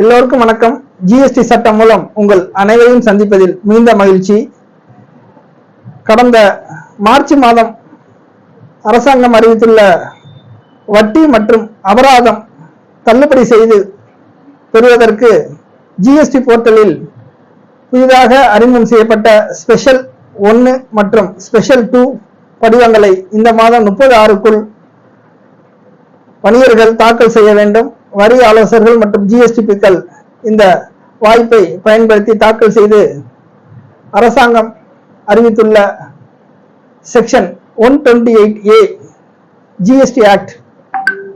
எல்லோருக்கும் வணக்கம். ஜிஎஸ்டி சட்டம் மூலம் உங்கள் அனைவரையும் சந்திப்பதில் மிகுந்த மகிழ்ச்சி. கடந்த மார்ச் மாதம் அரசாங்கம் அறிவித்துள்ள வட்டி மற்றும் அபராதம் தள்ளுபடி செய்து பெறுவதற்கு ஜிஎஸ்டி போர்ட்டலில் புதிதாக அறிமுகம் செய்யப்பட்ட ஸ்பெஷல் ஒன்று மற்றும் ஸ்பெஷல் டூ படிவங்களை இந்த மாதம் முப்பது ஆறுக்குள் வணிகர்கள் தாக்கல் செய்ய வேண்டும். வரி ஆலோசகர்கள் மற்றும் ஜிஎஸ்டி பிக்கள் இந்த வாய்ப்பை பயன்படுத்தி தாக்கல் செய்து அரசாங்கம் அறிவித்துள்ள section one twenty eight A GST act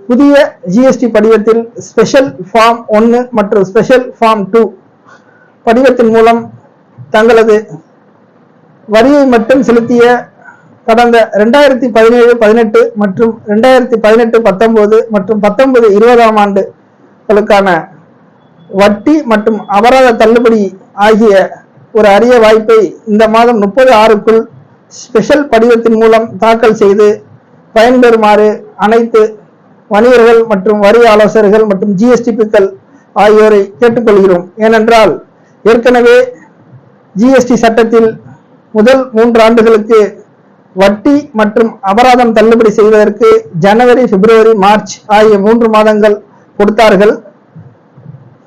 புதிய ஜிஎஸ்டி படிவத்தில் ஸ்பெஷல் ஃபார்ம் ஒன்று மற்றும் ஸ்பெஷல் ஃபார்ம் டூ படிவத்தின் மூலம் தங்களது வரியை மட்டும் செலுத்திய கடந்த ரெண்டாயிரத்தி பதினேழு பதினெட்டு மற்றும் ரெண்டாயிரத்தி பதினெட்டு பத்தொன்பது மற்றும் பத்தொன்பது இருபதாம் ஆண்டுகளுக்கான வட்டி மற்றும் அபராத தள்ளுபடி ஆகிய ஒரு அரிய வாய்ப்பை இந்த மாதம் முப்பது ஆறுக்குள் ஸ்பெஷல் படிவத்தின் மூலம் தாக்கல் செய்து பயன்பெறுமாறு அனைத்து வணிகர்கள் மற்றும் வரி ஆலோசகர்கள் மற்றும் ஜிஎஸ்டி பிக்கள் ஆகியோரை கேட்டுக்கொள்கிறோம். ஏனென்றால் ஏற்கனவே ஜிஎஸ்டி சட்டத்தில் முதல் மூன்று ஆண்டுகளுக்கு வட்டி மற்றும் அபராதம் தள்ளுபடி செய்வதற்கு ஜனவரி பிப்ரவரி மார்ச் ஆகிய மூன்று மாதங்கள் கொடுத்தார்கள்.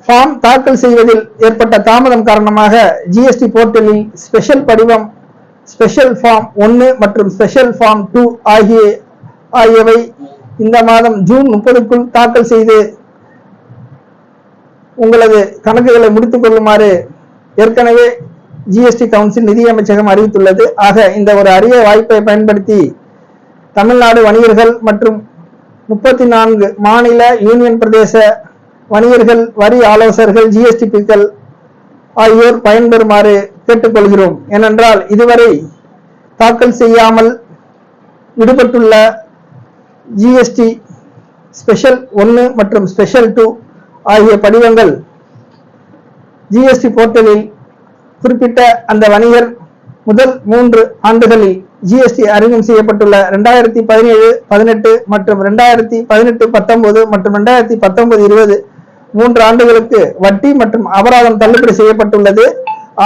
ஃபார்ம் தாக்கல் செய்வதில் ஏற்பட்ட தாமதம் காரணமாக ஜிஎஸ்டி போர்ட்டலில் ஸ்பெஷல் படிவம் ஸ்பெஷல் ஃபார்ம் ஒன்று மற்றும் ஸ்பெஷல் ஃபார்ம் டூ ஆகிய ஆகியவை இந்த மாதம் ஜூன் முப்பதுக்குள் தாக்கல் செய்து உங்களது கணக்குகளை முடித்துக் கொள்ளுமாறு ஏற்கனவே ஜிஎஸ்டி கவுன்சில் நிதியமைச்சகம் அறிவித்துள்ளது. ஆக இந்த ஒரு அரிய வாய்ப்பை பயன்படுத்தி தமிழ்நாடு வணிகர்கள் மற்றும் முப்பத்தி நான்கு மாநில யூனியன் பிரதேச வணிகர்கள் வரி ஆலோசகர்கள் ஜிஎஸ்டிபிக்கள் ஆகியோர் பயன்பெறுமாறு கேட்டுக்கொள்கிறோம். ஏனென்றால் இதுவரை தாக்கல் செய்யாமல் விடுபட்டுள்ள ஜிஎஸ்டி ஸ்பெஷல் ஒன்று மற்றும் ஸ்பெஷல் டூ ஆகிய படிவங்கள் ஜிஎஸ்டி போர்ட்டலில் குறிப்பிட்ட அந்த வணிகர் முதல் மூன்று ஆண்டுகளில் ஜிஎஸ்டி அறிமுகம் செய்யப்பட்டுள்ள ரெண்டாயிரத்தி பதினேழு பதினெட்டு மற்றும் ரெண்டாயிரத்தி பதினெட்டு பத்தொன்பது மற்றும் ரெண்டாயிரத்தி பத்தொன்பது இருபது மூன்று ஆண்டுகளுக்கு வட்டி மற்றும் அபராதம் தள்ளுபடி செய்யப்பட்டுள்ளது.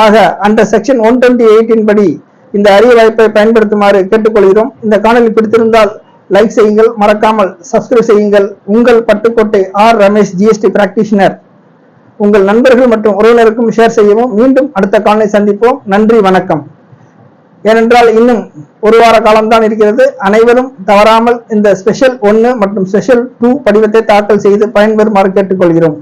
ஆக அந்த செக்ஷன் ஒன் டுவெண்ட்டி எயிட்டின் படி இந்த அரிய வாய்ப்பை பயன்படுத்துமாறு கேட்டுக்கொள்கிறோம். இந்த காணொலி பிடித்திருந்தால் லைக் செய்யுங்கள். மறக்காமல் சப்ஸ்கிரைப் செய்யுங்கள். உங்கள் Pattukkottai R Ramesh GST practitioner உங்கள் நண்பர்கள் மற்றும் உறவினருக்கும் ஷேர் செய்யவும். மீண்டும் அடுத்த காலை சந்திப்போம். நன்றி வணக்கம். ஏனென்றால் இன்னும் ஒரு வார காலம்தான் இருக்கிறது. அனைவரும் தவறாமல் இந்த ஸ்பெஷல் ஒன்று மற்றும் ஸ்பெஷல் டூ படிவத்தை தாக்கல் செய்து பயன்பெறுமாறு கேட்டுக்கொள்கிறோம்.